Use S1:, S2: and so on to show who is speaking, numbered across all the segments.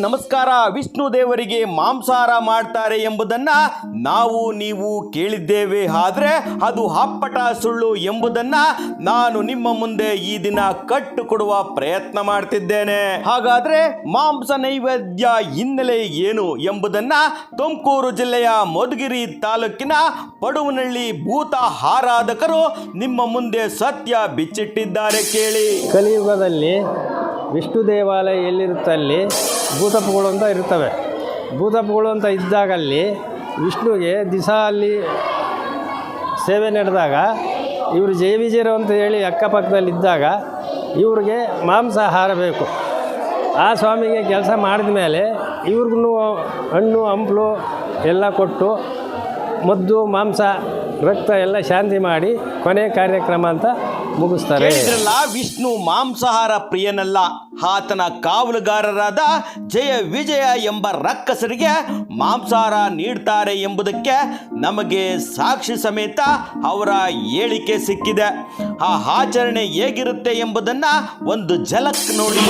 S1: ನಮಸ್ಕಾರ. ವಿಷ್ಣು ದೇವರಿಗೆ ಮಾಂಸಾಹಾರ ಮಾಡ್ತಾರೆ ಎಂಬುದನ್ನ ನಾವು ನೀವು ಕೇಳಿದ್ದೇವೆ. ಆದರೆ ಅದು ಅಪ್ಪಟ ಸುಳ್ಳು ಎಂಬುದನ್ನ ನಾನು ನಿಮ್ಮ ಮುಂದೆ ಈ ದಿನ ಕಟ್ಟು ಕೊಡುವ ಪ್ರಯತ್ನ ಮಾಡ್ತಿದ್ದೇನೆ. ಹಾಗಾದ್ರೆ ಮಾಂಸ ನೈವೇದ್ಯ ಹಿನ್ನೆಲೆ ಏನು ಎಂಬುದನ್ನ ತುಮಕೂರು ಜಿಲ್ಲೆಯ ಮಧುಗಿರಿ ತಾಲೂಕಿನ ಪಡುವನಹಳ್ಳಿ ಭೂತ ಆರಾಧಕರು ನಿಮ್ಮ ಮುಂದೆ ಸತ್ಯ ಬಿಚ್ಚಿಟ್ಟಿದ್ದಾರೆ ಕೇಳಿ.
S2: ಕಲಿಯುಗದಲ್ಲಿ ವಿಷ್ಣು ದೇವಾಲಯ ಎಲ್ಲಿರುತ್ತಲ್ಲಿ ಭೂತಪ್ಪಗಳು ಅಂತ ಇರ್ತವೆ. ಭೂತಪ್ಪಗಳು ಅಂತ ಇದ್ದಾಗಲ್ಲಿ ವಿಷ್ಣುವಿಗೆ ದಿವಸ ಅಲ್ಲಿ ಸೇವೆ ನಡೆದಾಗ ಇವರು ಜಯ ವಿಜಯರು ಅಂತ ಹೇಳಿ ಅಕ್ಕಪಕ್ಕದಲ್ಲಿದ್ದಾಗ ಇವ್ರಿಗೆ ಮಾಂಸಾಹಾರ ಬೇಕು. ಆ ಸ್ವಾಮಿಗೆ ಕೆಲಸ ಮಾಡಿದ ಮೇಲೆ ಇವ್ರಿಗೂ ಹಣ್ಣು, ಹಂಪಲು ಎಲ್ಲ ಕೊಟ್ಟು ಮದ್ದು, ಮಾಂಸ, ರಕ್ತ ಎಲ್ಲ ಶಾಂತಿ ಮಾಡಿ ಕೊನೆ ಕಾರ್ಯಕ್ರಮ ಅಂತ ಮುಗಿಸ್ತಾರೆ.
S1: ವಿಷ್ಣು ಮಾಂಸಾಹಾರ ಪ್ರಿಯನಲ್ಲ, ಆತನ ಕಾವಲುಗಾರರಾದ ಜಯ ವಿಜಯ ಎಂಬ ರಕ್ಕಸರಿಗೆ ಮಾಂಸಾಹಾರ ನೀಡ್ತಾರೆ ಎಂಬುದಕ್ಕೆ ನಮಗೆ ಸಾಕ್ಷಿ ಸಮೇತ ಅವರ ಹೇಳಿಕೆ ಸಿಕ್ಕಿದೆ. ಆ ಆಚರಣೆ ಹೇಗಿರುತ್ತೆ ಎಂಬುದನ್ನ ಒಂದು ಝಲಕ್ ನೋಡಿ.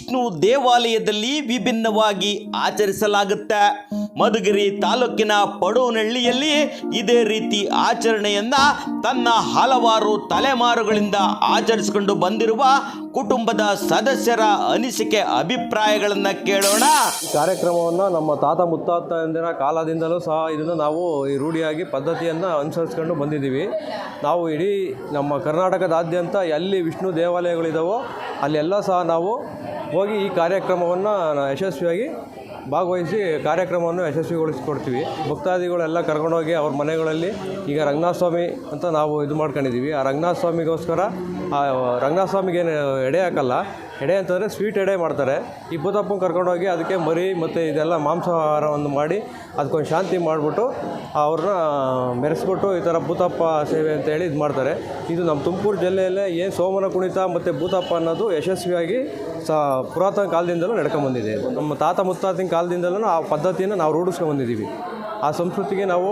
S1: ವಿಷ್ಣು ದೇವಾಲಯದಲ್ಲಿ ವಿಭಿನ್ನವಾಗಿ ಆಚರಿಸಲಾಗುತ್ತೆ. ಮಧುಗಿರಿ ತಾಲೂಕಿನ ಪಡೋನಹಳ್ಳಿಯಲ್ಲಿ ಇದೇ ರೀತಿ ಆಚರಣೆಯನ್ನ ತನ್ನ ಹಲವಾರು ತಲೆಮಾರುಗಳಿಂದ ಆಚರಿಸಿಕೊಂಡು ಬಂದಿರುವ ಕುಟುಂಬದ ಸದಸ್ಯರ ಅನಿಸಿಕೆ ಅಭಿಪ್ರಾಯಗಳನ್ನ ಕೇಳೋಣ.
S3: ಕಾರ್ಯಕ್ರಮವನ್ನು ನಮ್ಮ ತಾತ ಮುತ್ತಾತಂದಿರ ಕಾಲದಿಂದಲೂ ಸಹ ಇದನ್ನು ನಾವು ಈ ರೂಢಿಯಾಗಿ ಪದ್ಧತಿಯನ್ನು ಅನುಸರಿಸ್ಕೊಂಡು ಬಂದಿದ್ದೀವಿ. ನಾವು ಇಡೀ ನಮ್ಮ ಕರ್ನಾಟಕದಾದ್ಯಂತ ಎಲ್ಲಿ ವಿಷ್ಣು ದೇವಾಲಯಗಳಿದಾವೋ ಅಲ್ಲೆಲ್ಲ ಸಹ ನಾವು ಹೋಗಿ ಈ ಕಾರ್ಯಕ್ರಮವನ್ನು ಯಶಸ್ವಿಯಾಗಿ ಭಾಗವಹಿಸಿ ಕಾರ್ಯಕ್ರಮವನ್ನು ಯಶಸ್ವಿಗೊಳಿಸಿಕೊಡ್ತೀವಿ. ಭಕ್ತಾದಿಗಳೆಲ್ಲ ಕರ್ಕೊಂಡೋಗಿ ಅವ್ರ ಮನೆಗಳಲ್ಲಿ ಈಗ ರಂಗನಾಥ ಸ್ವಾಮಿ ಅಂತ ನಾವು ಇದು ಮಾಡ್ಕೊಂಡಿದ್ದೀವಿ. ಆ ರಂಗನಾಥ ಸ್ವಾಮಿಗೋಸ್ಕರ ಆ ರಂಗನಾಥ ಸ್ವಾಮಿಗೆ ಏನು ಎಡೆ ಹಾಕಲ್ಲ ಎಡೆ ಅಂತಂದರೆ ಸ್ವೀಟ್ ಎಡೆ ಮಾಡ್ತಾರೆ. ಈ ಭೂತಪ್ಪನ ಕರ್ಕೊಂಡೋಗಿ ಅದಕ್ಕೆ ಮರಿ ಮತ್ತು ಇದೆಲ್ಲ ಮಾಂಸಾಹಾರವನ್ನು ಮಾಡಿ ಅದಕ್ಕೊಂದು ಶಾಂತಿ ಮಾಡಿಬಿಟ್ಟು ಅವ್ರನ್ನ ಮೆರೆಸ್ಬಿಟ್ಟು ಈ ಥರ ಭೂತಪ್ಪ ಸೇವೆ ಅಂತೇಳಿ ಇದು ಮಾಡ್ತಾರೆ. ಇದು ನಮ್ಮ ತುಮಕೂರು ಜಿಲ್ಲೆಯಲ್ಲೇ ಏನು ಸೋಮನ ಕುಣಿತ ಮತ್ತು ಭೂತಪ್ಪ ಅನ್ನೋದು ಯಶಸ್ವಿಯಾಗಿ ಸ ಪುರಾತನ ಕಾಲದಿಂದಲೂ ನಡ್ಕೊಂಬಂದಿದೆ. ನಮ್ಮ ತಾತ ಮುತ್ತಾತಿನ ಕಾಲದಿಂದಲೂ ಆ ಪದ್ಧತಿಯನ್ನು ನಾವು ರೂಢಿಸ್ಕೊಂಬಂದಿದ್ದೀವಿ. ಆ ಸಂಸ್ಕೃತಿಗೆ ನಾವು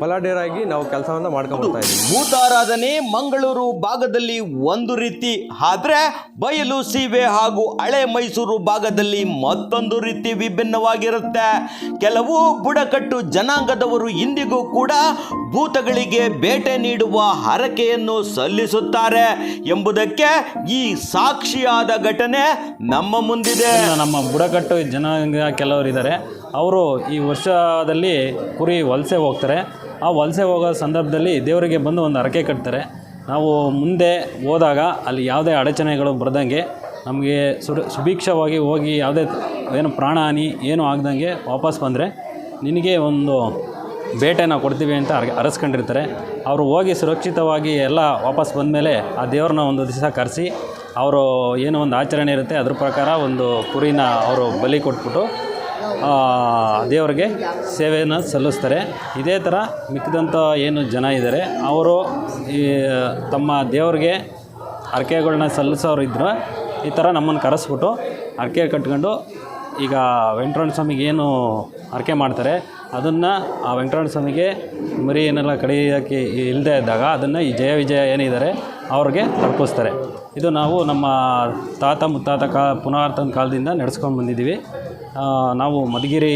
S3: ಬಲಾಢ್ಯರಾಗಿ ನಾವು ಕೆಲಸವನ್ನು ಮಾಡ್ಕೊಂಬರ್ತಾ ಇದ್ದೀವಿ
S1: ಭೂತಾರಾಧನೆ ಮಂಗಳೂರು ಭಾಗದಲ್ಲಿ ಒಂದು ರೀತಿ ಆದರೆ ಬಯಲು ಸೀವೆ ಹಾಗೂ ಹಳೆ ಮೈಸೂರು ಭಾಗದಲ್ಲಿ ಮತ್ತೊಂದು ರೀತಿ ವಿಭಿನ್ನವಾಗಿರುತ್ತೆ. ಕೆಲವು ಬುಡಕಟ್ಟು ಜನಾಂಗದವರು ಇಂದಿಗೂ ಕೂಡ ಭೂತಗಳಿಗೆ ಬೇಟೆ ನೀಡುವ ಹರಕೆಯನ್ನು ಸಲ್ಲಿಸುತ್ತಾರೆ ಎಂಬುದಕ್ಕೆ ಈ ಸಾಕ್ಷಿಯಾದ ಘಟನೆ ನಮ್ಮ ಮುಂದಿದೆ.
S4: ನಮ್ಮ ಬುಡಕಟ್ಟು ಜನಾಂಗ ಕೆಲವರು ಇದ್ದಾರೆ ಅವರು ಈ ವರ್ಷದಲ್ಲಿ ಕುರಿ ವಲಸೆ ಹೋಗ್ತಾರೆ. ಆ ವಲಸೆ ಹೋಗೋ ಸಂದರ್ಭದಲ್ಲಿ ದೇವರಿಗೆ ಬಂದು ಒಂದು ಹರಕೆ ಕಟ್ತಾರೆ. ನಾವು ಮುಂದೆ ಹೋದಾಗ ಅಲ್ಲಿ ಯಾವುದೇ ಅಡಚಣೆಗಳು ಬರದಂಗೆ ನಮಗೆ ಸುರ, ಸುಭಿಕ್ಷವಾಗಿ ಹೋಗಿ ಯಾವುದೇ ಏನು ಪ್ರಾಣಹಾನಿ ಏನು ಆಗ್ದಂಗೆ ವಾಪಸ್ ಬಂದರೆ ನಿನಗೆ ಒಂದು ಬೇಟೆನ ಕೊಡ್ತೀವಿ ಅಂತ ಅರ್ ಅರಸ್ಕೊಂಡಿರ್ತಾರೆ. ಅವರು ಹೋಗಿ ಸುರಕ್ಷಿತವಾಗಿ ಎಲ್ಲ ವಾಪಸ್ ಬಂದಮೇಲೆ ಆ ದೇವ್ರನ್ನ ಒಂದು ದಿವಸ ಕರೆಸಿ ಅವರು ಏನೋ ಒಂದು ಆಚರಣೆ ಇರುತ್ತೆ, ಅದ್ರ ಪ್ರಕಾರ ಒಂದು ಕುರಿನ ಅವರು ಬಲಿ ಕೊಟ್ಬಿಟ್ಟು ದೇವರಿಗೆ ಸೇವೆಯನ್ನು ಸಲ್ಲಿಸ್ತಾರೆ. ಇದೇ ಥರ ಮಿಕ್ಕಿದಂಥ ಏನು ಜನ ಇದ್ದಾರೆ, ಅವರು ಈ, ತಮ್ಮ ದೇವ್ರಿಗೆ ಹರಕೆಗಳನ್ನ ಸಲ್ಲಿಸೋರು ಇದ್ರು ಈ ಥರ ನಮ್ಮನ್ನು ಕರೆಸ್ಬಿಟ್ಟು ಹರಕೆ ಕಟ್ಕೊಂಡು ಈಗ ವೆಂಕಟರಮಣ ಸ್ವಾಮಿಗೆ ಏನು ಹರಕೆ ಮಾಡ್ತಾರೆ, ಅದನ್ನು ಆ ವೆಂಕಟರಮಣ ಸ್ವಾಮಿಗೆ ಮರಿ ಏನೆಲ್ಲ ಕಡಿಯೋಕ್ಕೆ ಇಲ್ಲದೆ ಇದ್ದಾಗ ಅದನ್ನು ಈ ಜಯ ವಿಜಯ ಏನಿದ್ದಾರೆ ಅವ್ರಿಗೆ ತಲುಪಿಸ್ತಾರೆ. ಇದು ನಾವು ನಮ್ಮ ತಾತ ಮುತ್ತಾತ ಕಾ ಪುನರ್ತನ ಕಾಲದಿಂದ ನಡೆಸ್ಕೊಂಡು ಬಂದಿದ್ದೀವಿ. ನಾವು ಮಧುಗಿರಿ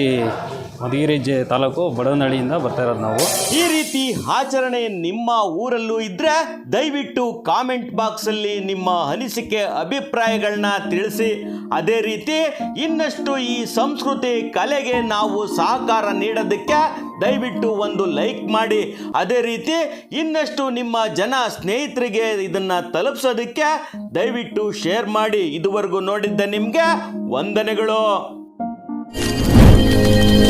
S4: ಮಧುಗಿರಿ ಜೆ ತಾಲೂಕು ಬಡವನಹಳ್ಳಿಯಿಂದ ಬರ್ತಾ ಇರೋದು ನಾವು.
S1: ಈ ರೀತಿ ಆಚರಣೆ ನಿಮ್ಮ ಊರಲ್ಲೂ ಇದ್ರೆ ದಯವಿಟ್ಟು ಕಾಮೆಂಟ್ ಬಾಕ್ಸ್ ಅಲ್ಲಿ ನಿಮ್ಮ ಅನಿಸಿಕೆ ಅಭಿಪ್ರಾಯಗಳನ್ನ ತಿಳಿಸಿ. ಅದೇ ರೀತಿ ಇನ್ನಷ್ಟು ಈ ಸಂಸ್ಕೃತಿ ಕಲೆಗೆ ನಾವು ಸಹಕಾರ ನೀಡೋದಕ್ಕೆ ದಯವಿಟ್ಟು ಒಂದು ಲೈಕ್ ಮಾಡಿ. ಅದೇ ರೀತಿ ಇನ್ನಷ್ಟು ನಿಮ್ಮ ಜನ ಸ್ನೇಹಿತರಿಗೆ ಇದನ್ನು ತಲುಪಿಸೋದಕ್ಕೆ ದಯವಿಟ್ಟು ಶೇರ್ ಮಾಡಿ. ಇದುವರೆಗೂ ನೋಡಿದ್ದ ನಿಮಗೆ ವಂದನೆಗಳು. Música